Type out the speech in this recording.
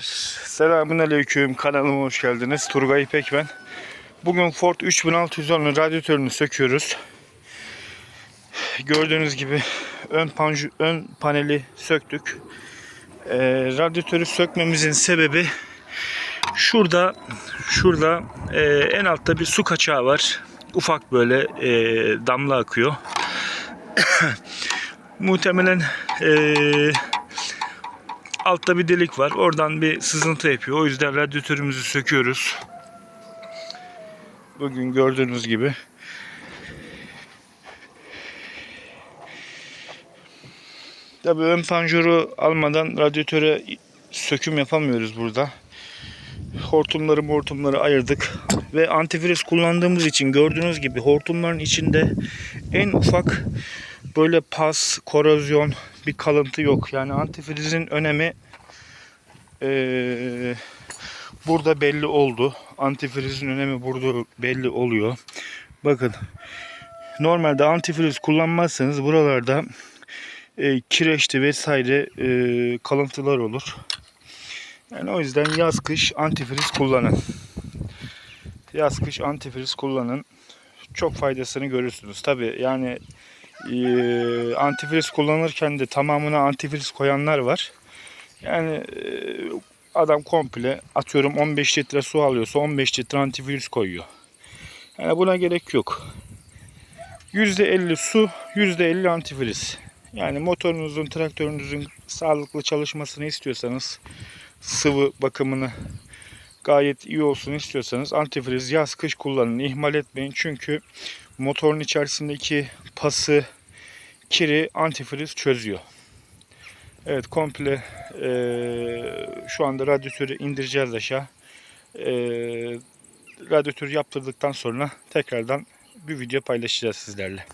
Selamun Aleyküm kanalıma hoş geldiniz. Turgay İpek ben. Bugün Ford 3610'un radyatörünü söküyoruz. Gördüğünüz gibi ön, panju, ön paneli söktük. Ee, radyatörü sökmemizin sebebi şurada şurada e, en altta bir su kaçağı var. Ufak böyle e, damla akıyor. Muhtemelen eee altta bir delik var. Oradan bir sızıntı yapıyor. O yüzden radyatörümüzü söküyoruz. Bugün gördüğünüz gibi. Tabii ön panjuru almadan radyatöre söküm yapamıyoruz burada. Hortumları hortumları ayırdık. Ve antifriz kullandığımız için gördüğünüz gibi hortumların içinde en ufak böyle pas, korozyon bir kalıntı yok. Yani antifrizin önemi eee, burada belli oldu. Antifrizin önemi burada belli oluyor. Bakın normalde antifriz kullanmazsanız buralarda e, kireçli vesaire e, kalıntılar olur. Yani o yüzden yaz kış antifriz kullanın. Yaz kış antifriz kullanın. Çok faydasını görürsünüz. Tabi yani e, antifriz kullanırken de tamamına antifriz koyanlar var. Yani e, adam komple atıyorum 15 litre su alıyorsa 15 litre antifriz koyuyor. Yani buna gerek yok. %50 su, %50 antifriz. Yani motorunuzun, traktörünüzün sağlıklı çalışmasını istiyorsanız, sıvı bakımını gayet iyi olsun istiyorsanız antifriz yaz kış kullanın. ihmal etmeyin çünkü motorun içerisindeki pası, kiri antifriz çözüyor. Evet komple eee, şu anda radyatörü indireceğiz aşağı. Eee radyatörü yaptırdıktan sonra tekrardan bir video paylaşacağız sizlerle.